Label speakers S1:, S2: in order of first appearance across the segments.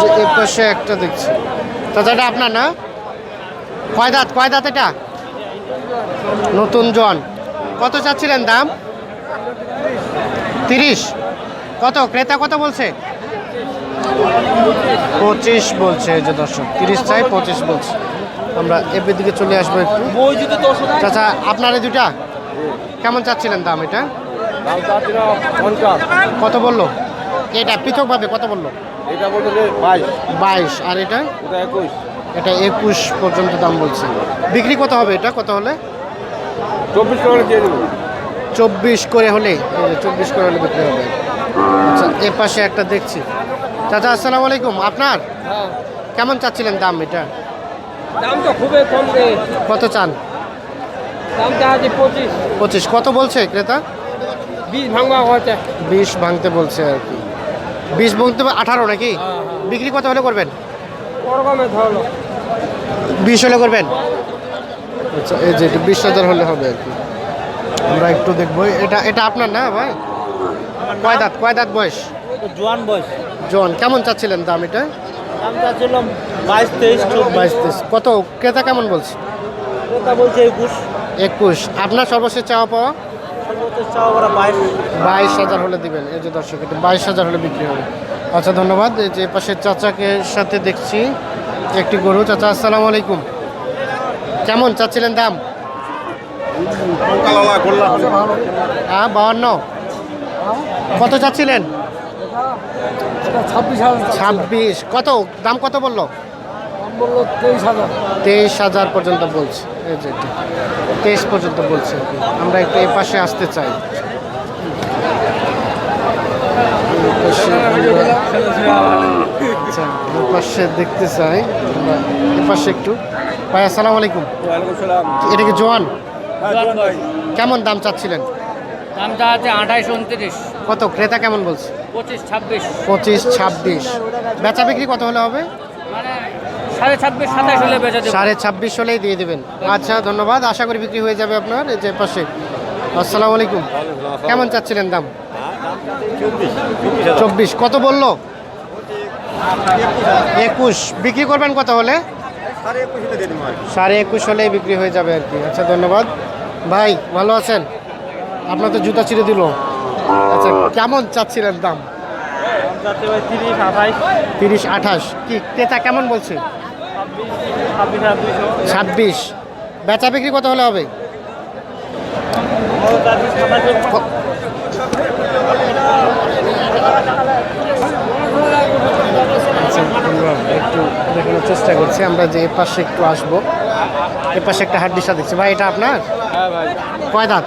S1: যে এ পাশে একটা দেখছি। চাচা এটা আপনার না? কয় দাঁত? কয় দাঁত এটা? নতুন জন। কত চাচ্ছিলেন দাম? তিরিশ। কত? ক্রেতা কত বলছে? পঁচিশ বলছে এই যে দর্শক। তিরিশ চাই পঁচিশ বলছে। আমরা এপের দিকে চলে আসব একটু। চাচা আপনার এই দুটা কেমন চাচ্ছিলেন দাম এটা? কত বলল? এটা পৃথকভাবে কত বলল?
S2: এটা বলতে বাইশ।
S1: বাইশ আর এটা?
S2: এটা একুশ।
S1: এটা একুশ পর্যন্ত দাম বলছে। বিক্রি কত হবে এটা? কত হলে?
S2: চব্বিশ টাকা দিয়ে দেবো।
S1: চব্বিশ করে হলে? চব্বিশ করে হলে বিক্রি হবে। আচ্ছা এ পাশে একটা দেখছি। চাচা আসসালামু আলাইকুম। আপনার? কেমন চাচ্ছিলেন দাম এটা?
S3: দাম তো খুবই কম রে।
S1: কত চান?
S3: দামটা আছে পঁচিশ।
S1: পঁচিশ। কত বলছে ক্রেতা?
S3: বিশ ভাঙবা হচ্ছে
S1: বিশ ভাঙতে বলছে আর কি। বিশ ভাঙতে আঠারো নাকি? বিক্রি কত হলে করবেন? বিশ হলে করবেন? আচ্ছা এই যে এটা বিশ হাজার হলে হবে আর কি। আমরা একটু দেখব। এটা এটা আপনার না ভাই? কয় দাঁত কয় দাঁত বয়স?
S2: জোয়ান বয়স।
S1: জোয়ান কেমন চাচ্ছিলেন দাম এটা?
S2: দাম চাচ্ছিলাম বাইশ তেইশ
S1: বাইশ তেইশ। কত? ক্রেতা কেমন বলছে?
S2: ওটা বলছে একুশ।
S1: একুশ। আপনার সর্বশেষ চাওয়া পাওয়া?
S2: বাইশ
S1: হাজার হলে দিবেন এই যে দর্শক এটা বাইশ হাজার হলে বিক্রি হবে। আচ্ছা ধন্যবাদ। এই যে পাশের চাচাকে সাথে দেখছি একটি গরু। চাচা আসসালামু আলাইকুম। কেমন চাচ্ছিলেন দাম? হ্যাঁ বাহান্ন। কত চাচ্ছিলেন?
S3: ছাব্বিশ হাজার
S1: ছাব্বিশ। কত? দাম কত বলল?
S3: বলল তেইশ হাজার।
S1: তেইশ হাজার পর্যন্ত বলছে। তেইশ পর্যন্ত বলছে আমরা একটু এই পাশে আসতে চাই। পাশে আচ্ছা পাশে দেখতে চাই। এই পাশে একটু। ভাই আসসালামু আলাইকুম। এটা কি জোয়ান?
S2: হ্যাঁ
S1: কেমন দাম চাচ্ছিলেন?
S3: দামটা আছে আঠাইশ উনত্রিশ।
S1: কত? ক্রেতা কেমন বলছে?
S3: পঁচিশ ছাব্বিশ।
S1: পঁচিশ ছাব্বিশ। বেচা বিক্রি কত হলে হবে?
S3: মানে সাড়ে ছাব্বিশ সাতাইশ হলে বেঁচে দেবো।
S1: সাড়ে ছাব্বিশ হলেই দিয়ে দেবেন। আচ্ছা ধন্যবাদ। আশা করি বিক্রি হয়ে যাবে আপনার এই যে পাশে। আসসালামু আলাইকুম। কেমন চাচ্ছিলেন দাম? চব্বিশ। কত বলল? একুশ। বিক্রি করবেন কত হলে? সাড়ে একুশ হলেই বিক্রি হয়ে যাবে আর কি। আচ্ছা ধন্যবাদ। ভাই ভালো আছেন? আপনার তো জুতা ছিঁড়ে দিল। আচ্ছা কেমন চাচ্ছিলেন দাম?
S2: তিরিশ
S1: আঠাশ। কি ক্রেতা কেমন বলছে?
S2: ছাব্বিশ।
S1: বেচা বিক্রি কত হলে হবে? আচ্ছা, একটু দেখানোর চেষ্টা করছি আমরা যে এ পাশে একটু আসব। এ পাশে একটা হাড্ডিসা দেখছি। ভাই এটা আপনার?
S2: হ্যাঁ
S1: কয় দাঁত?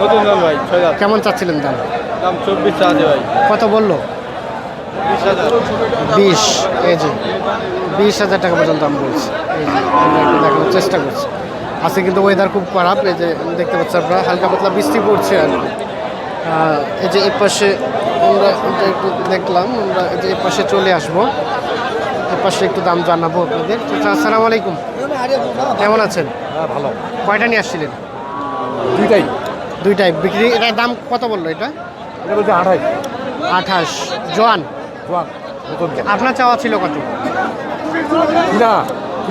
S2: নতুন দাম ভাই ছয় হাজার
S1: কেমন চাচ্ছিলেন দাম?
S2: দাম চব্বিশ ভাই।
S1: কত বলল?
S2: বিশ
S1: এই যে বিশ হাজার টাকা পর্যন্ত দাম বলছি। এই যে আমরা একটু দেখানোর চেষ্টা করছি। আজকে কিন্তু ওয়েদার খুব খারাপ এই যে দেখতে পাচ্ছি আপনারা হালকা পাতলা বৃষ্টি পড়ছে আর কি। এই যে এই পাশে আমরা এটা একটু দেখলাম আমরা এই যে এই পাশে চলে আসব। এই পাশে একটু দাম জানাব আপনাদের। আচ্ছা আসসালামু আলাইকুম। কেমন আছেন?
S2: হ্যাঁ ভালো।
S1: কয়টা নিয়ে আসছিলেন?
S2: দুইটাই।
S1: দুইটাই। বিক্রি এটার দাম কত বলল এটা?
S2: এটা বলছে আঠাইশ
S1: আঠাশ। জোয়ান?
S2: জোয়ান নতুন
S1: আপনার চাওয়া ছিল কত?
S2: না।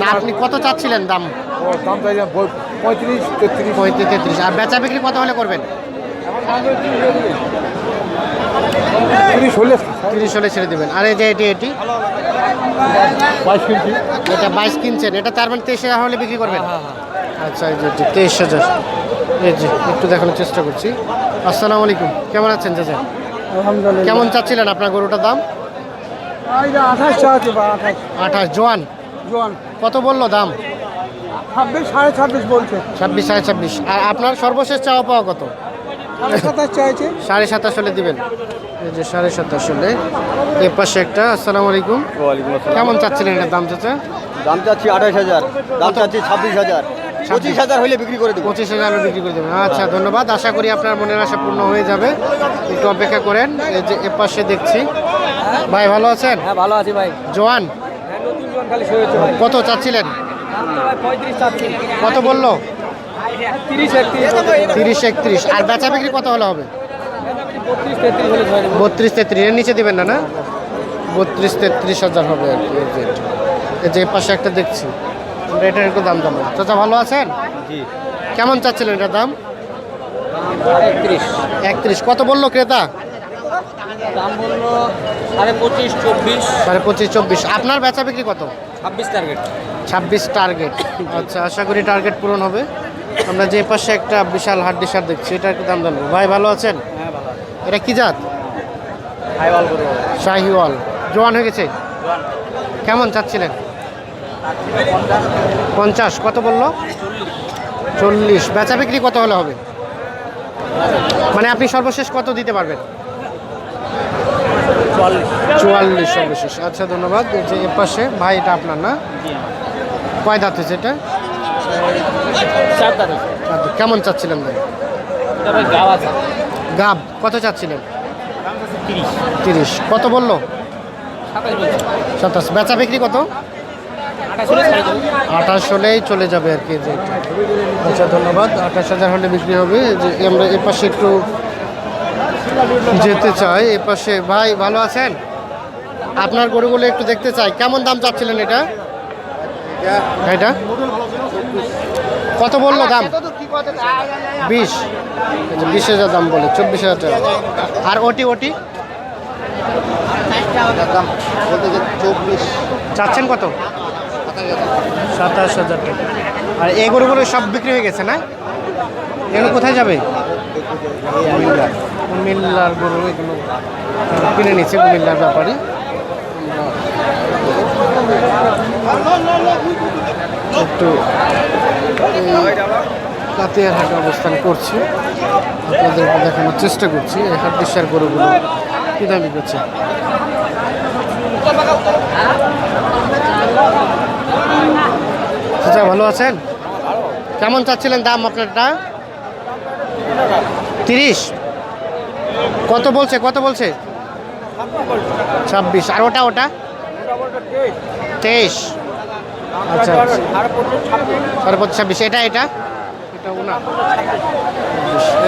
S1: না আপনি কত চাচ্ছিলেন দাম?
S2: ও দাম চাই পঁয়ত্রিশ তেত্রিশ।
S1: পঁয়ত্রিশ তেত্রিশ। আর বেচা বিক্রি কত হলে করবেন?
S2: তিরিশ হলে
S1: তিরিশ হলে ছেড়ে দেবেন। আর এই যে এটি এটি?
S2: বাইশ কিনছি।
S1: এটা বাইশ কিনছেন। এটা তার মানে তেইশ হাজার হলে বিক্রি করবেন? আচ্ছা এই যে তেইশ হাজার। এই যে একটু দেখানোর চেষ্টা করছি। আসসালামু আলাইকুম। কেমন আছেন চাচা?
S3: আলহামদুলিল্লাহ।
S1: কেমন চাচ্ছিলেন আপনার গরুটার দাম?
S3: আঠাশ চাচ্ছে আঠাশ।
S1: আঠাশ জোয়ান?
S3: জোয়ান।
S1: কত বলল দাম?
S3: ছাব্বিশ সাড়ে ছাব্বিশ বলছে।
S1: ছাব্বিশ সাড়ে ছাব্বিশ। আর আপনার সর্বশেষ চাওয়া পাওয়া কত?
S3: সাড়ে সাতাশ
S1: সাড়ে সাতাশ হলে দিবেন। এই যে সাড়ে সাতাশ হলে এ পাশে একটা আসসালামু আলাইকুম। কেমন চাচ্ছিলেন এটার দাম চাচা?
S2: দাম চাচ্ছি আঠাশ হাজার দাম চাচ্ছি ছাব্বিশ হাজার। পঁচিশ হাজার হলে বিক্রি করে দেবো।
S1: পঁচিশ হাজার বিক্রি করে দেবেন। আচ্ছা ধন্যবাদ। আশা করি আপনার মনের আশা পূর্ণ হয়ে যাবে। একটু অপেক্ষা করেন। এই যে এ পাশে দেখছি। ভাই ভালো আছেন?
S3: হ্যাঁ ভালো আছি ভাই।
S1: জোয়ান?
S3: হ্যাঁ
S1: কত চাচ্ছিলেন? কত বলল?
S3: তিরিশ একত্রিশ।
S1: তিরিশ একত্রিশ। আর বেচা বিক্রি কত হলে হবে?
S3: বত্রিশ তেত্রিশ
S1: এর নিচে দিবেন না না? বত্রিশ তেত্রিশ হাজার হবে আর কি এই যে পাশে একটা দেখছি। আমরা এটার একটু দাম জানব। চাচা ভালো আছেন?
S2: জি।
S1: কেমন চাচ্ছিলেন এটার দাম?
S3: একত্রিশ।
S1: একত্রিশ। কত বলল ক্রেতা?
S3: দাম বলল সাড়ে পঁচিশ চব্বিশ।
S1: সাড়ে পঁচিশ চব্বিশ। আপনার বেচা বিক্রি কত?
S3: ছাব্বিশ টার্গেট
S1: ছাব্বিশ টার্গেট আচ্ছা আশা করি টার্গেট পূরণ হবে। আমরা যে পাশে একটা বিশাল হাড্ডি সার দেখছি এটা একটু দাম জানব। ভাই ভালো আছেন?
S3: হ্যাঁ
S1: এটা কি জাত? শাহিওয়াল। জোয়ান হয়ে গেছে? কেমন চাচ্ছিলেন? পঞ্চাশ। কত বলল? চল্লিশ। বেচা বিক্রি কত হলে হবে? মানে আপনি সর্বশেষ কত দিতে পারবেন? চুয়াল্লিশ। সর্বশেষ আচ্ছা ধন্যবাদ। যে এ পাশে ভাই এটা আপনার না? কয় দাঁত হয়েছে এটা? কেমন চাচ্ছিলেন ভাই? গাব কত চাচ্ছিলেন?
S3: তিরিশ।
S1: কত বলল?
S3: সাতাশ
S1: বেচা বিক্রি কত?
S3: আঠাশ
S1: হলেই চলে যাবে আর কি। আচ্ছা ধন্যবাদ। আঠাশ হাজার হলে বিক্রি হবে। যে আমরা এ পাশে একটু যেতে চাই এ পাশে। ভাই, ভালো আছেন? আপনার গরুগুলো একটু দেখতে চাই। কেমন দাম চাচ্ছিলেন এটা? এটা? কত বলল দাম? বিশ। বিশ হাজার দাম বলে, চব্বিশ হাজার টাকা। আর ওটি ওটি? চাচ্ছেন কত? সাতাশ হাজার টাকা। আর এই গরুগুলো সব বিক্রি হয়ে গেছে না? এগুলো কোথায় যাবে? কুমিল্লার গরু এগুলো কিনে নিচ্ছে কুমিল্লার ব্যাপারে। একটু কাতিয়ার হাটে অবস্থান করছি। আপনাদের দেখানোর চেষ্টা করছি, এই হাট দিশার গরুগুলো কী দামি করছে আচ্ছা ভালো আছেন? কেমন চাচ্ছিলেন দাম আপনারটা? তিরিশ। কত বলছে কত বলছে? ছাব্বিশ। আর ওটা ওটা? তেইশ। আচ্ছা আচ্ছা। সাড়ে পঁচিশ, ছাব্বিশ। এটা এটা? এটা ওনা।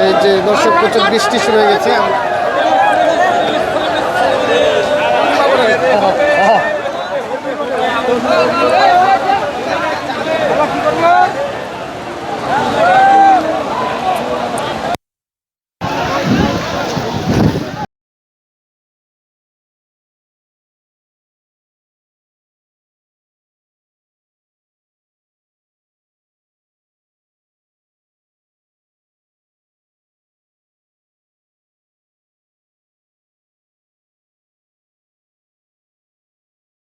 S1: এই যে দর্শক, প্রচুর বৃষ্টি শুরু হয়ে গেছে।